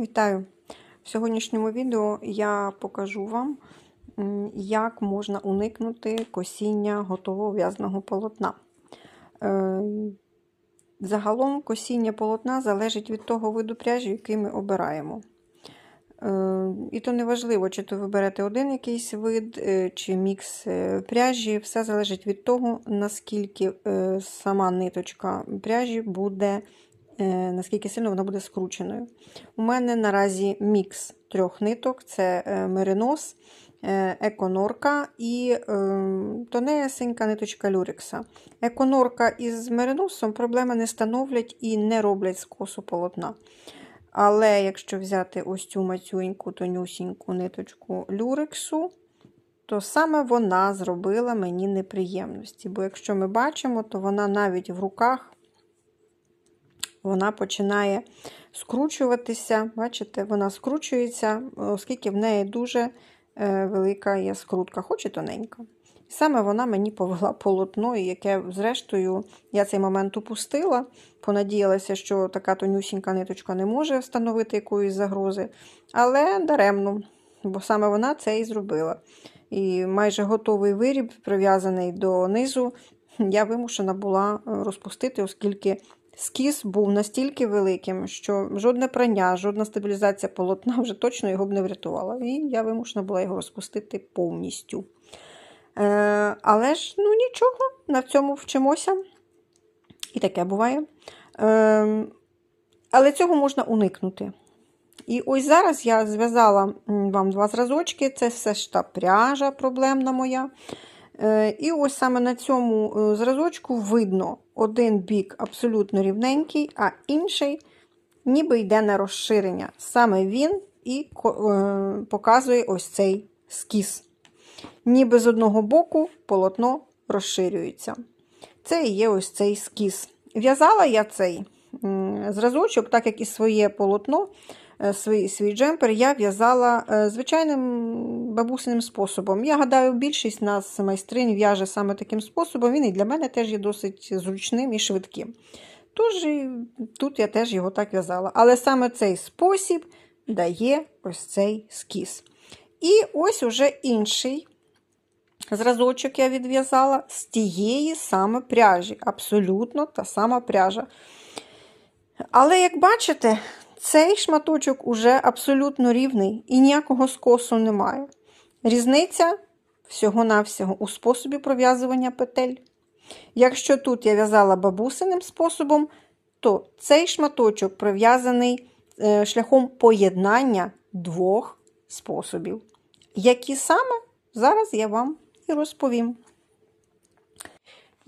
Вітаю! В сьогоднішньому відео я покажу вам, як можна уникнути косіння готового в'язаного полотна. Е, Загалом косіння полотна залежить від того виду пряжі, який ми обираємо. Е, І то не важливо, чи то ви берете один якийсь вид, е, чи мікс пряжі. Все залежить від того, наскільки сама ниточка пряжі буде, наскільки сильно вона буде скрученою. У мене наразі мікс трьох ниток: це е, меринос, е, еконорка і е, тонесенька ниточка люрекса. Еконорка із мериносом проблеми не становлять і не роблять скосу полотна. Але якщо взяти ось цю мацюньку, тонюсіньку ниточку люрексу, то саме вона зробила мені неприємності. Бо якщо ми бачимо, то вона навіть в руках вона починає скручуватися. Бачите, вона скручується, оскільки в неї дуже е, велика є скрутка, хоч і тоненька. Саме вона мені повела полотно, яке, зрештою, я цей момент упустила, понадіялася, що така тонюсінька ниточка не може встановити якоїсь загрози, але даремно, бо саме вона це і зробила. І майже готовий виріб, прив'язаний до низу, я вимушена була розпустити, оскільки скіс був настільки великим, що жодне прання, жодна стабілізація полотна вже точно його б не врятувала. І я вимушена була його розпустити повністю. Е, але ж, ну нічого, на цьому вчимося. І таке буває. Е, але цього можна уникнути. І ось зараз я зв'язала вам два зразочки. Це все ж та пряжа проблемна моя. Е, і ось саме на цьому е, зразочку видно один бік абсолютно рівненький, а інший ніби йде на розширення. Саме він і е, показує ось цей скіс. Ніби з одного боку полотно розширюється. Це і є ось цей скіс. В'язала я цей зразочок, так як і своє полотно, свій свій джемпер, я в'язала звичайним бабусиним способом. Я гадаю, більшість нас майстринь в'яже саме таким способом. Він і для мене теж є досить зручним і швидким. Тож, тут я теж його так в'язала. Але саме цей спосіб дає ось цей скіс. І ось уже інший зразочок я відв'язала з тієї саме пряжі. Абсолютно та сама пряжа. Але, як бачите, цей шматочок уже абсолютно рівний і ніякого скосу немає. Різниця всього-навсього у способі пров'язування петель. Якщо тут я в'язала бабусиним способом, то цей шматочок пров'язаний шляхом поєднання двох способів. Які саме, зараз я вам і розповім.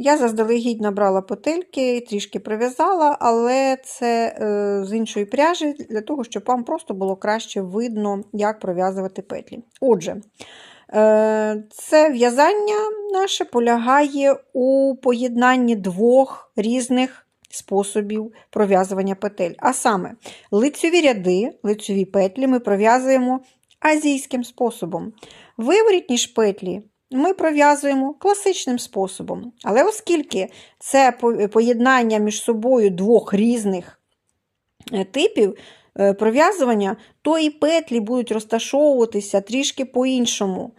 Я заздалегідь набрала петельки, трішки прив'язала, але це е, з іншої пряжі, для того, щоб вам просто було краще видно, як пров'язувати петлі. Отже, е, це в'язання наше полягає у поєднанні двох різних способів пров'язування петель. А саме, лицьові ряди, лицьові петлі ми пров'язуємо азійським способом. Виворітні ж петлі ми пров'язуємо класичним способом. Але оскільки це поєднання між собою двох різних е, типів е, пров'язування, то і петлі будуть розташовуватися трішки по-іншому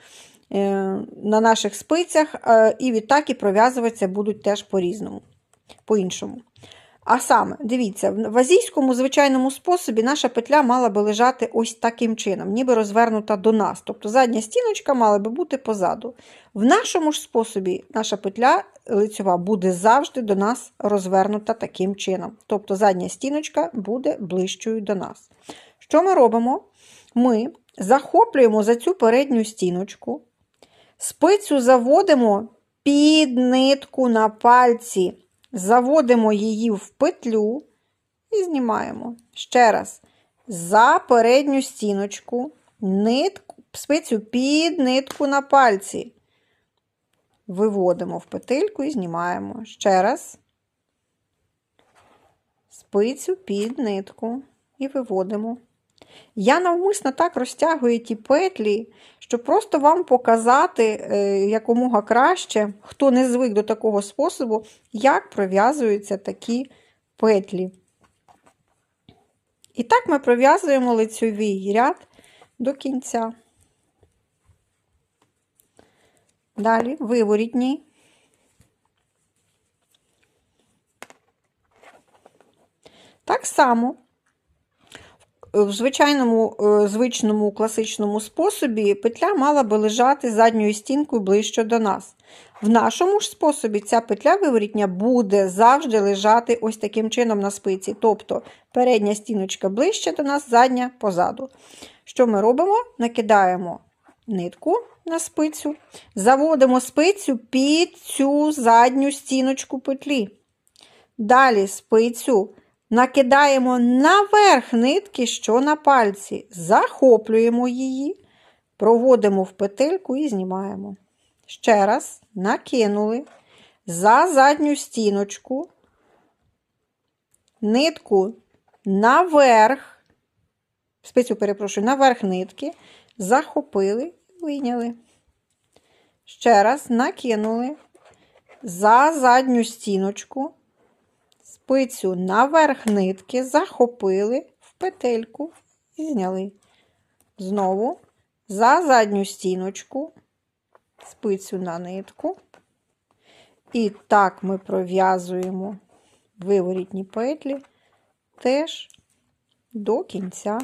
е, на наших спицях, і відтак і пров'язуватися будуть теж по-різному. По-іншому. А саме, дивіться, в азійському звичайному способі наша петля мала би лежати ось таким чином, ніби розвернута до нас. Тобто задня стіночка мала би бути позаду. В нашому ж способі наша петля лицьова буде завжди до нас розвернута таким чином. Тобто задня стіночка буде ближчою до нас. Що ми робимо? Ми захоплюємо за цю передню стіночку, спицю заводимо під нитку на пальці. Заводимо її в петлю і знімаємо. Ще раз, за передню стіночку, нитку, спицю під нитку на пальці. Виводимо в петельку і знімаємо. Ще раз, спицю під нитку і виводимо. Я навмисно так розтягую ті петлі, щоб просто вам показати е, якомога краще, хто не звик до такого способу, як пров'язуються такі петлі. І так ми пров'язуємо лицьовий ряд до кінця. Далі виворітній. Так само в звичайному е, звичному класичному способі петля мала би лежати задньою стінкою ближче до нас. В нашому ж способі ця петля виворітня буде завжди лежати ось таким чином на спиці. Тобто передня стіночка ближче до нас, задня позаду. Що ми робимо? Накидаємо нитку на спицю, заводимо спицю під цю задню стіночку петлі. Далі спицю накидаємо наверх нитки, що на пальці, захоплюємо її, проводимо в петельку і знімаємо. Ще раз накинули за задню стіночку, нитку наверх, спицю перепрошую, наверх нитки, захопили, вийняли. Ще раз накинули за задню стіночку, спицю наверх нитки, захопили в петельку і зняли. Знову за задню стіночку, спицю на нитку. І так ми пров'язуємо виворітні петлі теж до кінця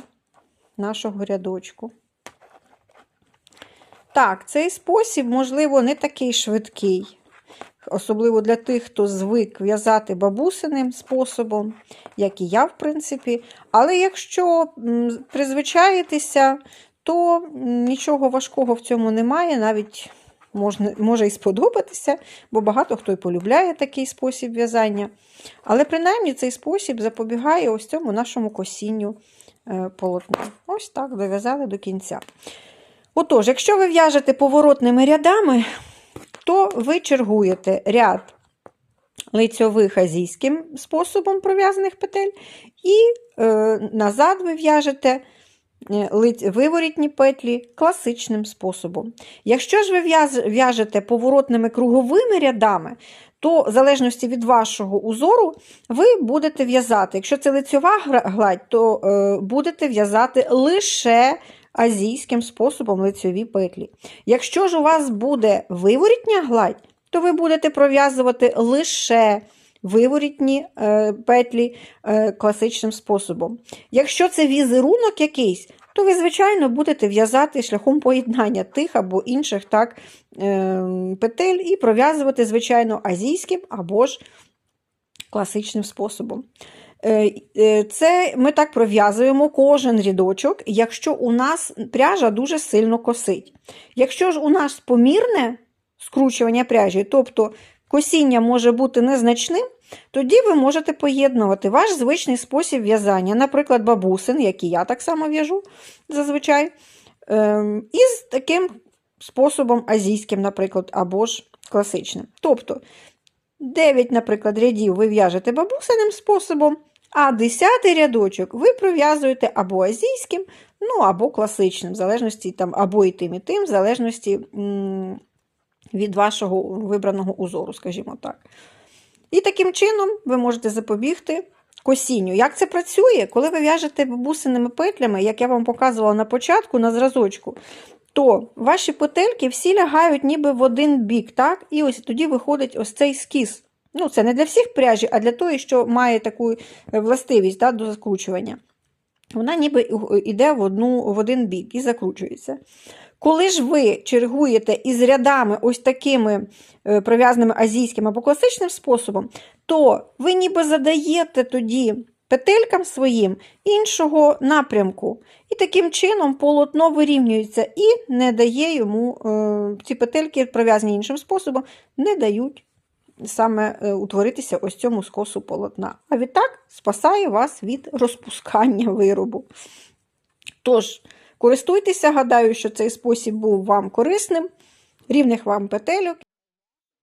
нашого рядочку. Так, цей спосіб, можливо, не такий швидкий, особливо для тих, хто звик в'язати бабусиним способом, як і я, в принципі. Але якщо призвичаєтеся, то нічого важкого в цьому немає, навіть можна, може і сподобатися, бо багато хто і полюбляє такий спосіб в'язання. Але принаймні цей спосіб запобігає ось цьому нашому косінню е, полотна. Ось так дов'язали до кінця. Отож, якщо ви в'яжете поворотними рядами, то ви чергуєте ряд лицьових азійським способом пров'язаних петель, і е, назад ви в'яжете е, виворітні петлі класичним способом. Якщо ж ви в'яжете поворотними круговими рядами, то в залежності від вашого узору ви будете в'язати. Якщо це лицьова гладь, то е, будете в'язати лише азійським способом лицьові петлі. Якщо ж у вас буде виворітня гладь, то ви будете пров'язувати лише виворітні е, петлі е, класичним способом. Якщо це візерунок якийсь, то ви, звичайно, будете в'язати шляхом поєднання тих або інших так, е, петель і пров'язувати, звичайно, азійським або ж класичним способом. Е, е, Це ми так пров'язуємо кожен рядочок, якщо у нас пряжа дуже сильно косить. Якщо ж у нас помірне скручування пряжі, тобто косіння може бути незначним, тоді ви можете поєднувати ваш звичний спосіб в'язання, наприклад, бабусин, який я так само в'яжу зазвичай, ем, із таким способом азійським, наприклад, або ж класичним. Тобто 9, наприклад, рядів ви в'яжете бабусиним способом, а 10 рядочок ви пров'язуєте або азійським, ну або класичним, в залежності там, або і тим, і тим, в залежності від вашого вибраного узору, скажімо так. І таким чином ви можете запобігти косінню. Як це працює? Коли ви в'яжете бабусиними петлями, як я вам показувала на початку, на зразочку, то ваші петельки всі лягають ніби в один бік, так? І ось тоді виходить ось цей скіз. Ну, це не для всіх пряжі, а для того, що має таку е, властивість да, до закручування. Вона ніби йде в, одну, в один бік і закручується. Коли ж ви чергуєте із рядами ось такими е, пров'язаними азійським або класичним способом, то ви ніби задаєте тоді петелькам своїм іншого напрямку. І таким чином полотно вирівнюється і не дає йому, е, ці петельки, пров'язані іншим способом, не дають саме е, утворитися ось цьому скосу полотна. А відтак спасає вас від розпускання виробу. Тож, користуйтеся, гадаю, що цей спосіб був вам корисним. Рівних вам петельок